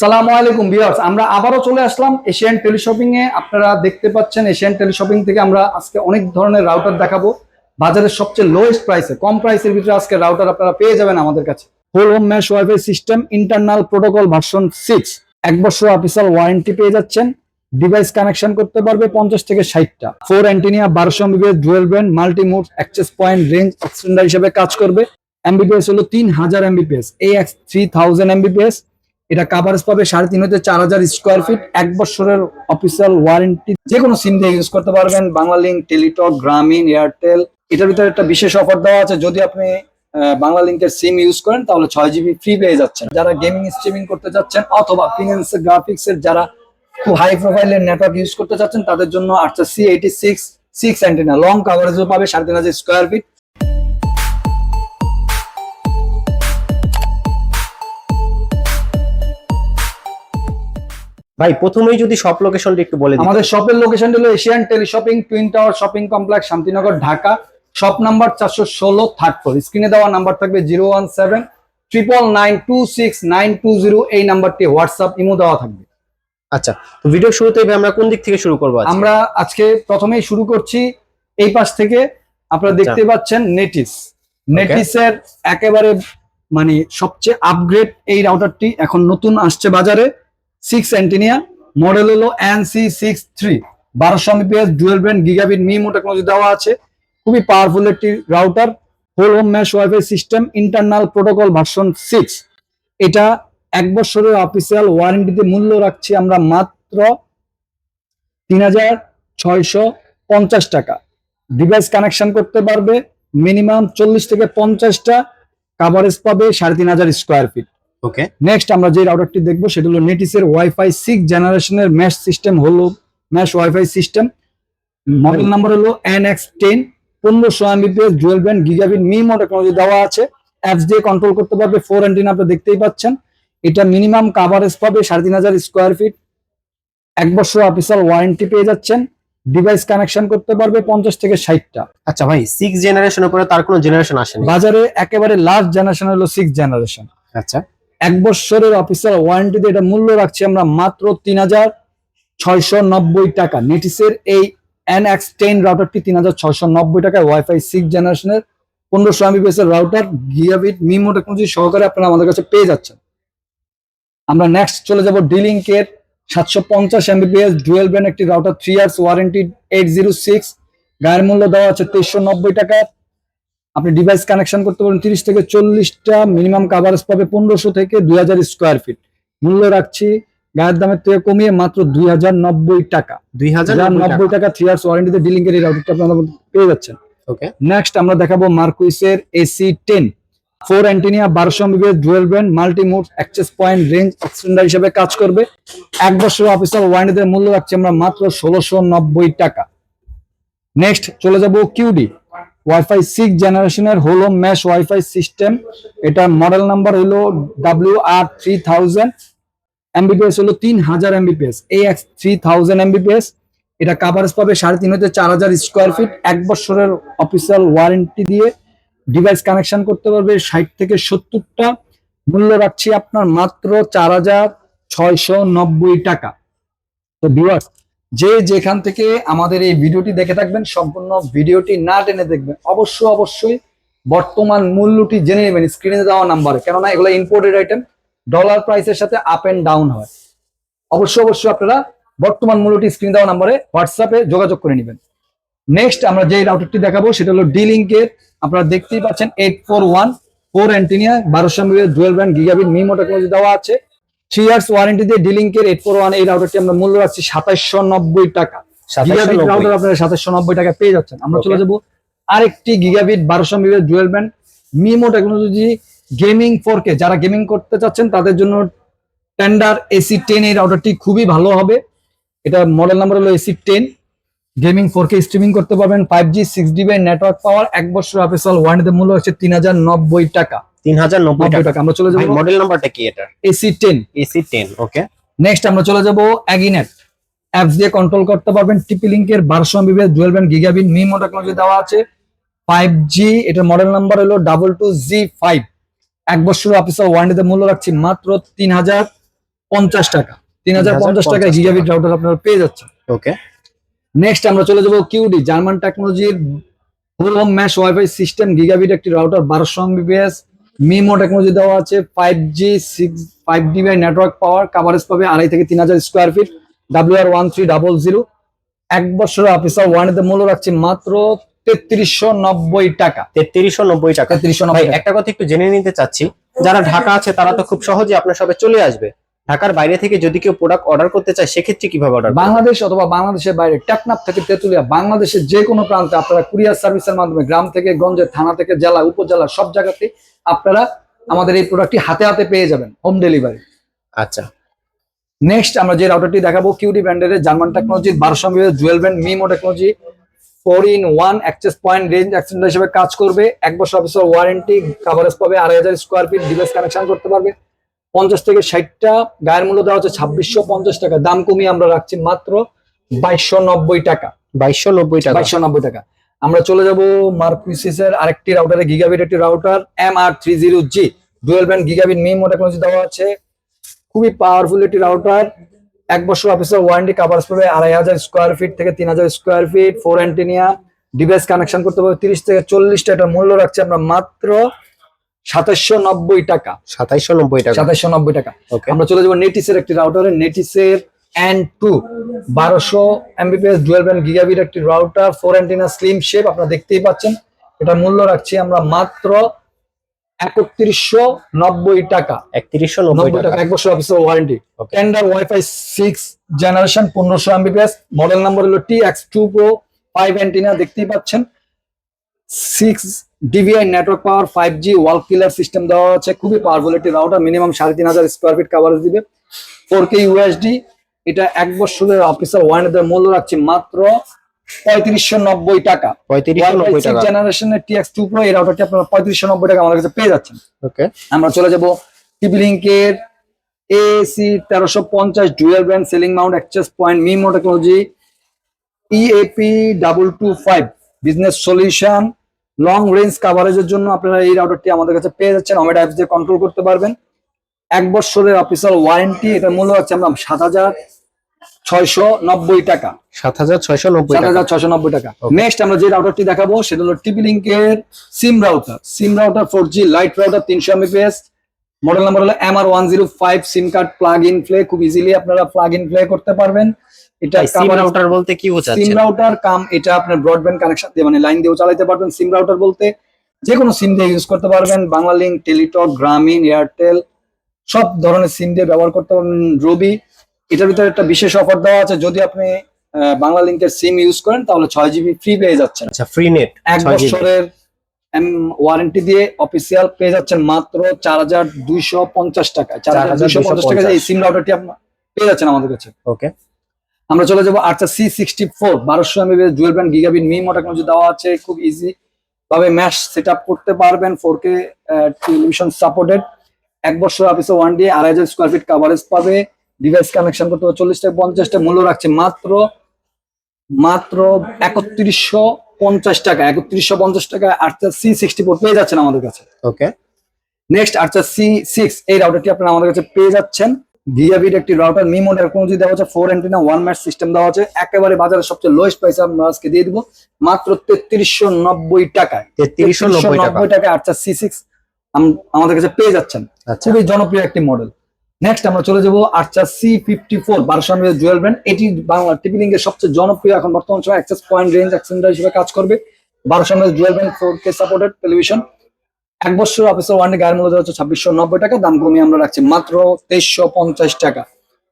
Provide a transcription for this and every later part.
আসসালামু আলাইকুম ভিউয়ার্স, আমরা আবারও চলে আসলাম এশিয়ান টেলিশপিং এ। আপনারা দেখতে পাচ্ছেন এশিয়ান টেলিশপিং থেকে আমরা আজকে অনেক ধরনের রাউটার দেখাবো। বাজারের সবচেয়ে লোয়েস্ট প্রাইসে কম প্রাইসের ভিতরে আজকে রাউটার আপনারা পেয়ে যাবেন আমাদের কাছে। Whole home mesh wifi system internal protocol version six এক বছর অফিসিয়াল ওয়ারেন্টি পেয়ে যাচ্ছেন। ডিভাইস কানেকশন করতে পারবে পঞ্চাশ থেকে ষাটটা। ফোর অ্যান্টিনিয়া বারোশো Mbps dual band multi mode access point range extender হিসেবে কাজ করবে। এমবিপিএস হলো তিন হাজার এমবিপিএস এই থ্রি থাউজেন্ড এমবিপিএস এটা কাভারেজ পাবে সাড়ে তিন হতে চার হাজার স্কোয়ার ফিট এক বছরের অফিসিয়াল ওয়ারেন্টি যে কোনো সিম দিয়ে ইউজ করতে পারবেন বাংলা লিঙ্ক টেলিটক, গ্রামীণ, এয়ারটেল। এটার ভিতরে একটা বিশেষ অফার দেওয়া আছে। যদি আপনি বাংলা লিঙ্কের সিম ইউজ করেন, তাহলে ছয় জিবি ফ্রি পেয়ে যাচ্ছেন। যারা গেমিং স্ট্রিমিং করতে যাচ্ছেন অথবা ফিনান্স গ্রাফিক্স এর যারা খুব হাই প্রোফাইলের নেটওয়ার্ক ইউজ করতে চাচ্ছেন, তাদের জন্য আটটা C eighty six six antenna long কাভারেজও পাবে সাড়ে তিন হাজার স্কোয়ার ফিট ভাই প্রথমেই যদি সব লোকেশনটা একটু বলে দিন আমাদের শপের লোকেশন হলো Asian teleshopping twin tower shopping complex Shantinagar Dhaka. Shop number চারশো ষোলো থার্ড ফ্লোর স্ক্রিনে দেওয়া নাম্বার থাকবে zero one seven triple nine two six nine two zero এই নাম্বারটি হোয়াটসঅ্যাপ ইমো দেওয়া থাকবে। আচ্ছা তো ভিডিও শুরুতেই ভাই আমরা কোন দিক থেকে শুরু করব আমরা আজকে প্রথমেই শুরু করছি এই পাশ থেকে। আপনারা আচ্ছা। দেখতে পাচ্ছেন নেটিস নেটিসের একেবারে মানে সবচেয়ে আপগ্রেড এই রাউটারটি এখন নতুন আসছে বাজারে। সিক্স অ্যান্টিনিয়া মডেল হলো এন সি সিক্স থ্রি বারোশো Mbps dual brand gigabit MIMO technology দেওয়া আছে। খুবই পাওয়ারফুল একটি router whole home mesh wifi system internal protocol version six এটা এক বছরের অফিসিয়াল ওয়ারেন্টিতে মূল্য রাখছি আমরা মাত্র তিন হাজার ছয়শো পঞ্চাশ টাকা। ডিভাইস কানেকশন করতে পারবে মিনিমাম চল্লিশ থেকে পঞ্চাশটা কাভারেজ পাবে, সাড়ে তিন হাজার স্কোয়ার ফিট ওকে নেক্সট আমরা যে রাউটারটি দেখব সেটা হলো নেটিসের ওয়াইফাই সিক্স জেনারেশনের ম্যাশ সিস্টেম হলো mesh wifi system model number হলো এন এক্স টেন পনেরোশো Mbps dual band gigabit MIMO technology দেওয়া আছে। অ্যাপস দিয়ে কন্ট্রোল করতে পারবে ফোর অ্যান্টিন আপনি দেখতেই পাচ্ছেন। এটা মিনিমাম কাভারেজ পাবে সাড়ে তিন হাজার স্কোয়ার ফিট এক বছর অফিসিয়াল ওয়ারেন্টি পেয়ে যাচ্ছেন। ডিভাইস কানেকশন করতে পারবে পঞ্চাশ থেকে ষাটটা। আচ্ছা ভাই সিক্স জেনারেশনের উপরে তার কোনো জেনারেশন আসেনি। বাজারে একেবারে লাস্ট জেনারেশন হলো সিক্স জেনারেশন আচ্ছা। এক বছরের অফিসিয়াল ওয়ারেন্টিতে এটা মূল্য রাখছি আমরা মাত্র তিন হাজার ছয়শো নব্বই টাকা। নেটিসের এই এন এক্স টেন রাউটারটি তিন হাজার ছয়শো নব্বই টাকায় ওয়াইফাই সিক্স জেনারেশনের পনেরোশো এমবিপিএস এর রাউটার গিয়াবিট মিমো টেকনোলজি সহকারে আপনারা আমাদের কাছে পেয়ে যাচ্ছেন। আমরা নেক্সট চলে যাব ডিলিংকের সাতশো পঞ্চাশ এমবিপিএস ডুয়েল ব্যান্ড একটি router three years warranty eight zero six গায়ের মূল্য দেওয়া আছে তেইশশো নব্বই টাকা। আপনি ডিভাইস কানেকশন করতে পারেন তিরিশ থেকে চল্লিশটা মিনিমাম কাভারেজ পাবে পনেরোশো থেকে দুই হাজার স্কোয়ার ফিট মূল্য রাখছি গায়ের দামের থেকে কমিয়ে মাত্র দুই হাজার নব্বই টাকা। দুই হাজার নব্বই টাকা। থ্রি ইয়ার্স ওয়ারেন্টিতে ডিলিং এর এই রাউটারটা আপনারা পেয়ে যাচ্ছেন। ওকে নেক্সট আমরা দেখাবো মার্কুইসের এসি টেন ফোর অ্যান্টিনিয়া বারোশো Mbps dual band multi mode access point range extender হিসেবে কাজ করবে। এক বছর অফিসিয়াল ওয়ারেন্টিতে মূল্য রাখছি আমরা মাত্র ষোলোশো নব্বই টাকা। নেক্সট চলে যাব কিউডি ওয়াইফাই সিক্স জেনারেশনের হলো ম্যাশ ওয়াইফাই সিস্টেম এটা মডেল নাম্বার হলো W R three thousand Mbps হলো তিন হাজার এমবিপিএস এই এক্স থ্রি থাউজেন্ড এমবিপিএস এটা কাভারেজ পাবে সাড়ে তিন হতে চার হাজার স্কোয়ার ফিট এক বছরের অফিসিয়াল ওয়ারেন্টি দিয়ে ডিভাইস কানেকশন করতে পারবে ষাট থেকে সত্তরটা। মূল্য রাখছি আপনার মাত্র চার হাজার ছয়শো নব্বই টাকা। তো ভিউয়ার্স যে যেখান থেকে আমাদের এই ভিডিওটি দেখে থাকবেন, সম্পূর্ণ ভিডিওটি না টেনে দেখবেন, অবশ্যই অবশ্যই বর্তমান মূল্যটি জেনে নেবেন স্ক্রিনে দেওয়া নাম্বারে কেননা এগুলো ইম্পোর্টেড আইটেম ডলার প্রাইসের সাথে আপ এন্ড ডাউন হয়। অবশ্যই অবশ্যই আপনারা বর্তমান মূল্যটি স্ক্রিন দেওয়া নাম্বারে হোয়াটসঅ্যাপে যোগাযোগ করে নেবেন। নেক্সট আমরা যে রাউটারটি দেখাবো, সেটা হলো ডি লিঙ্কের আপনারা দেখতেই পাচ্ছেন eight four one four antenna বারোশো dual brand gigabit MIMO technology দেওয়া আছে। থ্রি ইয়ার্স ওয়ারেন্টি দিয়ে ডিলিংকের এইট ফোর ওয়ান এই রাউটারটি আমরা মূল্য রাখছি সাতাইশশো নব্বই টাকা। গিগাবিট রাউটার আপনারা সাতাশশো নব্বই টাকা পেয়ে যাচ্ছেন। আমরা চলে যাব আরেকটি গিগাবিট বারোশো Mbps dual band MIMO technology gaming four K যারা গেমিং করতে চাচ্ছেন তাদের জন্য টেন্ডার এসি টেন এই রাউটারটি খুবই ভালো হবে। এটা মডেল নাম্বার হলো AC ten gaming four K streaming করতে পারবেন five G six dB network power এক বছর অফিসিয়াল ওয়ারেন্টিতে মূল্য হচ্ছে তিন হাজার নব্বই টাকা। তিন হাজার নব্বই টাকা। আমরা চলে যাব মডেল নাম্বারটা কি এটা? AC ten AC ten okay next আমরা চলে যাব অ্যাগিনেট অ্যাপস দিয়ে কন্ট্রোল করতে পারবেন টিপি লিঙ্কের বারোশো Mbps dual band gigabit MIMO technology দেওয়া আছে। ফাইভ জি এটার মডেল নাম্বার হলো ডাবল টু জি ফাইভ এক বছর অফিসিয়াল ওয়ারেন্টিতে মূল্য রাখছি মাত্র তিন হাজার পঞ্চাশ টাকা। তিন হাজার পঞ্চাশ টাকা 3050 গিগাবিট রাউটার আপনারা পেয়ে যাচ্ছেন। ওকে নেক্সট আমরা চলে যাব কিউডি জার্মান টেকনোলজির full home mesh wifi system gigabit একটি রাউটার বারোশো এমবিপিএস মিমো টেকনোলজি দেওয়া আছে five G six five dBi network power coverage পাবে আড়াই থেকে তিন হাজার square feet W R one three double zero এক বছর অফিসার ওয়ারেন্টিতে মূল্য রাখছি মাত্র তেত্রিশশো নব্বই টাকা। তেত্রিশশো নব্বই টাকা। তেত্রিশশো নব্বই একটা কথা একটু জেনে নিতে চাচ্ছি যারা ঢাকা আছে তারা তো খুব সহজে আপনার সবে চলে আসবে। ঢাকার বাইরে থেকে যদি কেউ প্রোডাক্ট অর্ডার করতে চায় সেক্ষেত্রে কীভাবে অর্ডার বাংলাদেশ অথবা বাংলাদেশের বাইরে টেকনাফ থেকে তেতুলিয়া বাংলাদেশের যে কোনো প্রান্তে আপনারা কুরিয়ার সার্ভিসের মাধ্যমে গ্রাম থেকে গঞ্জে থানা থেকে জেলা উপজেলা সব জায়গাতে আপনারা আমাদের এই প্রোডাক্টটি হাতে হাতে পেয়ে যাবেন হোম ডেলিভারি আচ্ছা। নেক্সট আমরা যে রাউটারটি দেখাবো কিউডি ব্র্যান্ডের জার্মান টেকনোলজি বারোশো dual brand MIMO technology four in one access point range extender হিসেবে কাজ করবে এক বছর অফিসের ওয়ারেন্টি কাভারেজ পাবে আড়াই হাজার স্কোয়ার ফিট ডিভাইস কানেকশন করতে পারবে। পঞ্চাশ থেকে ষাটটা গায়ের মূল্য দেওয়া হচ্ছে ছাব্বিশশো পঞ্চাশ টাকা। দাম কমিয়ে আমরা রাখছি মাত্র বাইশশো নব্বই টাকা। বাইশশো নব্বই টাকা। বাইশশো নব্বই টাকা। আমরা চলে যাব মার্কুইসিস এর আরেকটি রাউটারে গিগাবিট একটি router M R three zero G dual band gigabit MIMO technology দেওয়া আছে। খুবই পাওয়ারফুল একটি রাউটার এক বছর অফিসের ওয়ারেন্টি কাভার্স পাবে আড়াই হাজার স্কোয়ার ফিট থেকে তিন হাজার square feet four antenna device connection করতে পারবে তিরিশ থেকে চল্লিশটা এটার মূল্য রাখছে আমরা মাত্র সাতাশশো নব্বই টাকা। সাতাইশশো নব্বই টাকা। সাতাশশো নব্বই টাকা। আমরা চলে যাব নেটিসের একটি রাউটারে নেটিসের এন টু বারোশো এমবিপিএস গিগাবিট একটি router four antenna slim shape আপনারা দেখতেই পাচ্ছেন। এটার মূল্য রাখছি আমরা মাত্র একত্রিশশো নব্বই টাকা। একত্রিশশো নব্বই টাকা এক বছর অফিসের ওয়ারেন্টি Okay. টেন্ডার ওয়াইফাই সিক্স জেনারেশন পনেরোশো এমবিপিএস মডেল নাম্বার হলো T X two pro five antenna দেখতেই পাচ্ছেন। Six dBi network power five G wall killer system দেওয়া আছে খুবই পাওয়ারফুল একটি রাউটার মিনিমাম সাড়ে তিন হাজার স্কোয়ার ফিট কাভারেজ দিবে। ফোর কে ইউএসডি এটা এক বছরের অফিসার ওয়ারেন্টির মূল্য রাখছি মাত্র পঁয়ত্রিশশো নব্বই টাকা। জেনারেশনের টিএক্স টু প্রো এই রাউটারটি আপনারা পঁয়ত্রিশশো নব্বই টাকা আমাদের কাছে পেয়ে যাচ্ছেন। ওকে আমরা চলে যাব টিভি লিঙ্কের এসি তেরোশো পঞ্চাশ dual brand ceiling mount access point MIMO technology EAP double two five business solution long range কাভারেজের জন্য আপনারা এই রাউটারটি আমাদের কাছে পেয়ে যাচ্ছেন। অমেড অ্যাপস দিয়ে কন্ট্রোল করতে পারবেন। এক বছরের অফিসিয়াল ওয়ারেন্টি এটার মূল্য হচ্ছে আমরা সাত হাজার ছয়শো নব্বই টাকা। সাত হাজার ছয়শো নব্বই সাত টাকা হাজার নব্বই টাকা. নেক্সট আমরা যে রাউটারটি দেখাবো সেটা হলো টিপি লিঙ্কের SIM router SIM router four G lite router তিনশো এমবিপিএস মডেল নাম্বার হলো M R one zero five SIM card plug in play খুব ইজিলি আপনারা প্লাগ ইন প্লে করতে পারবেন। এটা সিম রাউটার বলতে কি সিম রাউটার কাম এটা আপনার ব্রডব্যান্ড কানেকশন দিয়ে মানে লাইন দিয়েও চালাতে পারবেন। সিম রাউটার বলতে যে কোনো সিম দিয়ে ইউজ করতে পারবেন। বাংলা লিঙ্ক টেলিটক গ্রামীণ এয়ারটেল সব ধরনের সিম দিয়ে ব্যবহার করতে পারবেন রবি এটার ভিতরে একটা বিশেষ অফার দেওয়া আছে। যদি আপনি বাংলা লিঙ্কের সিম ইউজ করেন তাহলে ছয় জিবি ফ্রি পেয়ে যাচ্ছেন। আচ্ছা ফ্রি নেট এক বছরের ওয়ারেন্টি দিয়ে অফিসিয়াল পেয়ে যাচ্ছেন মাত্র চার হাজার দুইশো পঞ্চাশ টাকা চার হাজার দুইশো পঞ্চাশ টাকা এই সিম রাউটারটি আপনার পেয়ে যাচ্ছেন আমাদের কাছে। ওকে আমরা চলে যাব আচ্ছা সি সিক্সটি ফোর বারোশো Mbps dual brand gigabit MIMO technology দেওয়া আছে খুব ইজি ভাবে ম্যাশ সেট আপ করতে পারবেন ফোর কে টেলিভিশন সাপোর্টেড এক বছর অফিসে ওয়ান ডে আড়াই হাজার স্কোয়ার ফিট কাভারেজ পাবে। ডিভাইস কানেকশন করতে হবে চল্লিশ থেকে পঞ্চাশটা মূল্য রাখছে মাত্র মাত্র একত্রিশশো পঞ্চাশ টাকা একত্রিশশো পঞ্চাশ টাকা আচ্ছা সি সিক্সটি ফোর পেয়ে যাচ্ছেন আমাদের কাছে। ওকে নেক্সট আচ্ছা সি সিক্স এই রাউটারটি আপনারা আমাদের কাছে পেয়ে যাচ্ছেন। গিগাবিট একটি রাউটার মিমো টেকনোলজি দেওয়া আছে four antenna one mesh system দেওয়া আছে একেবারে বাজারের সবচেয়ে লোয়েস্ট প্রাইসে আমরা আজকে দিয়ে দিব মাত্র তেত্রিশশো নব্বই টাকায়। তেত্রিশশো নব্বই টাকা। আচ্ছা সি সিক্স আমাদের কাছে পেয়ে যাচ্ছেন। আচ্ছা। খুবই জনপ্রিয় একটি মডেল নেক্সট আমরা চলে যাব আচ্ছা সি ফিফটি ফোর বারোশো জুয়েল ব্র্যান্ড এটি বাংলা টিপি লিঙ্কের সবচেয়ে জনপ্রিয় এখন বর্তমান সময় অ্যাক্সেস পয়েন্ট রেঞ্জ এক্সেন্ডার হিসেবে কাজ করবে। বারোশো dual brand four K supported television এক বছর অফিসের ওয়ান গায়ের মূল্য হচ্ছে ছাব্বিশশো নব্বই টাকা দাম কমিয়ে আমরা রাখছি মাত্র তেইশশো পঞ্চাশ টাকা।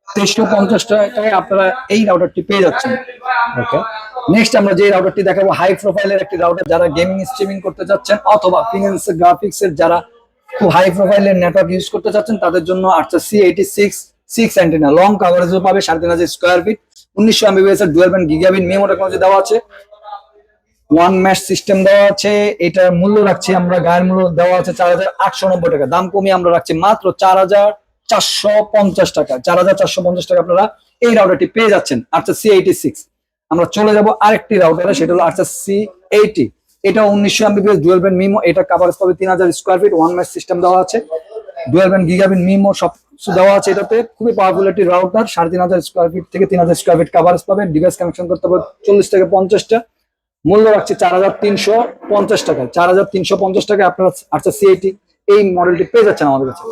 তেইশশো পঞ্চাশ টাকায় আপনারা এই রাউটারটি পেয়ে যাচ্ছেন। ওকে নেক্সট আমরা যে রাউটারটি দেখাবো হাই প্রোফাইলের একটি রাউটার যারা গেমিং স্ট্রিমিং করতে যাচ্ছেন অথবা ফিনান্স গ্রাফিক্স এর যারা খুব হাই প্রোফাইলের নেটওয়ার্ক ইউজ করতে চাচ্ছেন তাদের জন্য আচ্ছা C eighty six six antenna long কাভারেজও পাবে সাড়ে তিন হাজার স্কোয়ার ফিট উনিশশো এমবিবিএস এর dual band gigabit MIMO technology দেওয়া আছে। ওয়ান ম্যাশ সিস্টেম দেওয়া আছে, এটার মূল্য রাখছি আমরা, গায়ের মূল্য দেওয়া আছে চার হাজার আটশো নব্বই টাকা। দাম কমিয়ে আমরা রাখছি মাত্র চার হাজার চারশো পঞ্চাশ টাকা। চার হাজার চারশো পঞ্চাশ টাকা আপনারা এই রাউটারটি পেয়ে যাচ্ছেন আচ্ছা সি এইটি সিক্স আমরা চলে যাব আরেকটি রাউটারে সেটা হলো আচ্ছা সি এইটি এটা উনিশশো এমবিপিএস ডুয়েল ব্যান্ড মিমো এটা কাভারেজ পাবে তিন হাজার square feet one mesh system দেওয়া আছে। ডুয়েল ব্যান্ড গিগাবিন মিমো সব কিছু দেওয়া আছে এটাতে। খুবই পাওয়ারফুল একটি রাউটার সাড়ে তিন হাজার স্কোয়ার ফিট থেকে তিন হাজার স্কোয়ার ফিট কাভারেজ পাবে। ডিভাইস কানেকশন করতে হবে চল্লিশ থেকে পঞ্চাশটা। মূল্য রাখছে চার হাজার তিনশো পঞ্চাশ টাকায়। চার হাজার তিনশো পঞ্চাশ টাকায় আপনারা আচ্ছা সিআইটি এই মডেলটি পেয়ে যাচ্ছেন আমাদের কাছে।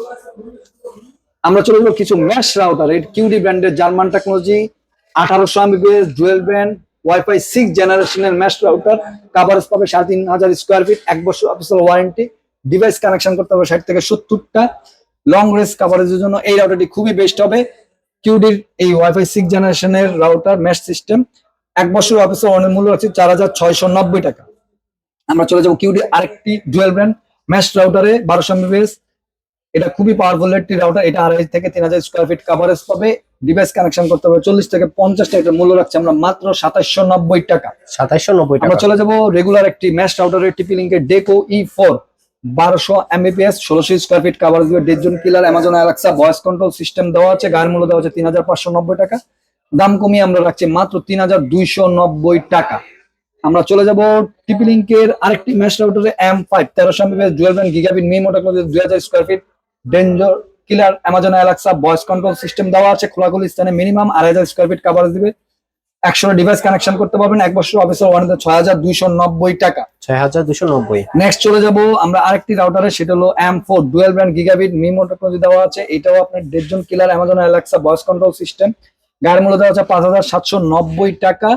আমরা চলে যাব কিছু ম্যাশ রাউটার এর কিউডি ব্র্যান্ডের জার্মান টেকনোলজি আঠারোশো Mbps dual band wifi six জেনারেশনের ম্যাশ রাউটার কাভারেজ পাবে সাড়ে তিন হাজার স্কোয়ার ফিট এক বছর অফিসিয়াল ওয়ারেন্টি ডিভাইস কানেকশন করতে হবে ষাট থেকে সত্তরটা লং রেঞ্জ কাভারেজের জন্য এই রাউটারটি খুবই বেস্ট হবে। কিউডির এই ওয়াইফাই সিক্স জেনারেশনের রাউটার ম্যাশ সিস্টেম এক বছর অফিসিয়াল অনেক মূল্য আছে চার হাজার ছয়শো নব্বই টাকা। আমরা চলে যাব কিউডি আরেকটি ডুয়েল ব্র্যান্ড ম্যাশ রাউটারে বারোশো এমবিপিএস এটা খুবই পাওয়ারফুল একটি রাউটার এটা আড়াই থেকে তিন হাজার স্কোয়ার ফিট কাভারেজ পাবে। ডিভাইস কানেকশন করতে হবে চল্লিশ থেকে পঞ্চাশ টাকা মূল্য রাখছে আমরা মাত্র সাতাশশো নব্বই টাকা। সাতাইশশো নব্বই আমরা টাকা। চলে যাব রেগুলার একটি ম্যাশ রাউটারের টিপি লিঙ্কের ডেকো ই ফোর বারোশো এমবিপিএস ষোলোশো স্কোয়ার ফিট কাভারেজ দিবে dead zone killer Amazon Alexa voice control system দেওয়া আছে গায়ের মূল্য দেওয়া আছে তিন হাজার পাঁচশো নব্বই টাকা। দাম কমিয়ে আমরা রাখছি মাত্র তিন হাজার দুইশো নব্বই টাকা। আমরা চলে যাব টিপি লিঙ্কের আরেকটি ম্যাশ রাউটারে এম ফাইভ তেরোশো ব্যান্ড গিগাবিট মি মোটা দুই হাজার square feet danger killer Amazon Alexa voice control system দেওয়া আছে খোলাখুলি স্থানে মিনিমাম আড়াই হাজার স্কোয়ার ফিট কাভারেজ দিবে। একশো ডিভাইস কানেকশন করতে পারবেন এক বছর অফিসের ওয়ারেন্টি ছয় হাজার দুইশো নব্বই টাকা। ছয় হাজার দুশো নব্বই। নেক্সট চলে যাব আমরা আরেকটি রাউটারে সেটা হলো M four dual brand gigabit MIMO technology দেওয়া আছে এটাও আপনার dead zone killer Amazon Alexa voice control system গায়ের মূল্য দেওয়া আছে পাঁচ হাজার সাতশো নব্বই টাকা।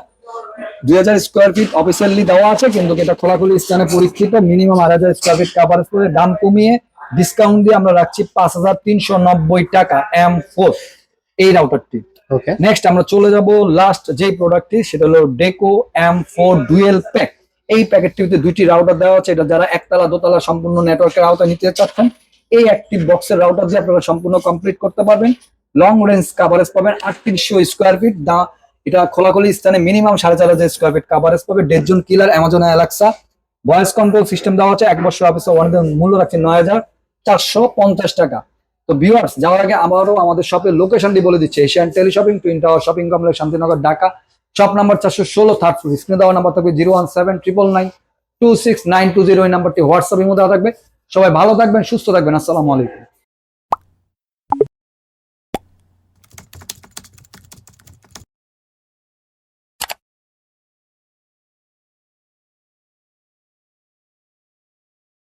দুই হাজার স্কোয়ার ফিট অফিসিয়ালি দেওয়া আছে কিন্তু এটা খোলাখুলি স্থানে পরীক্ষিত। মিনিমাম আড়াই হাজার স্কোয়ার ফিট কাভারেজ করে দাম কমিয়ে ডিসকাউন্ট দিয়ে আমরা রাখছি পাঁচ হাজার তিনশো নব্বই টাকা এম ফোর এই রাউটারটি ওকে নেক্সট আমরা চলে যাব লাস্ট যে প্রোডাক্টটি সেটা হলো Deco M four dual pack এই প্যাকেটটিতে দুইটি রাউটার দেওয়া আছে এটা যারা একতলা দোতলা সম্পূর্ণ নেটওয়ার্কের আওতায় নিতে চাচ্ছেন এই একটি বক্সের রাউটার দিয়ে আপনারা সম্পূর্ণ কমপ্লিট করতে পারবেন। লং রেঞ্জ কাভারেজ পাবেন আটত্রিশশো স্কোয়ার ফিট দা, এটা খোলাখুলি স্থানে মিনিমাম সাড়ে চার হাজার স্কোয়ার ফিট কাভারেজ পাবে। Dead zone killer Amazon Alexa voice control system দেওয়া আছে, এক বছর অফিসে ওয়ান মূল্য রাখছে নয় হাজার চারশো পঞ্চাশ টাকা। তো ভিউয়ার্স যাওয়ার আগে আমারও আমাদের শপের লোকেশনটি বলে দিচ্ছে Asian teleshopping twin tower shopping complex Shantinagar, Dhaka. Shop number চারশো ষোলো থার্ড ফ্লোর স্ক্রিনে দেওয়া নাম্বার থাকবে zero one seven triple nine two six nine two zero এই নাম্বারটি হোয়াটসঅ্যাপের মধ্যে থাকবে। সবাই ভালো থাকবেন, সুস্থ থাকবেন, আসসালামু আলাইকুম।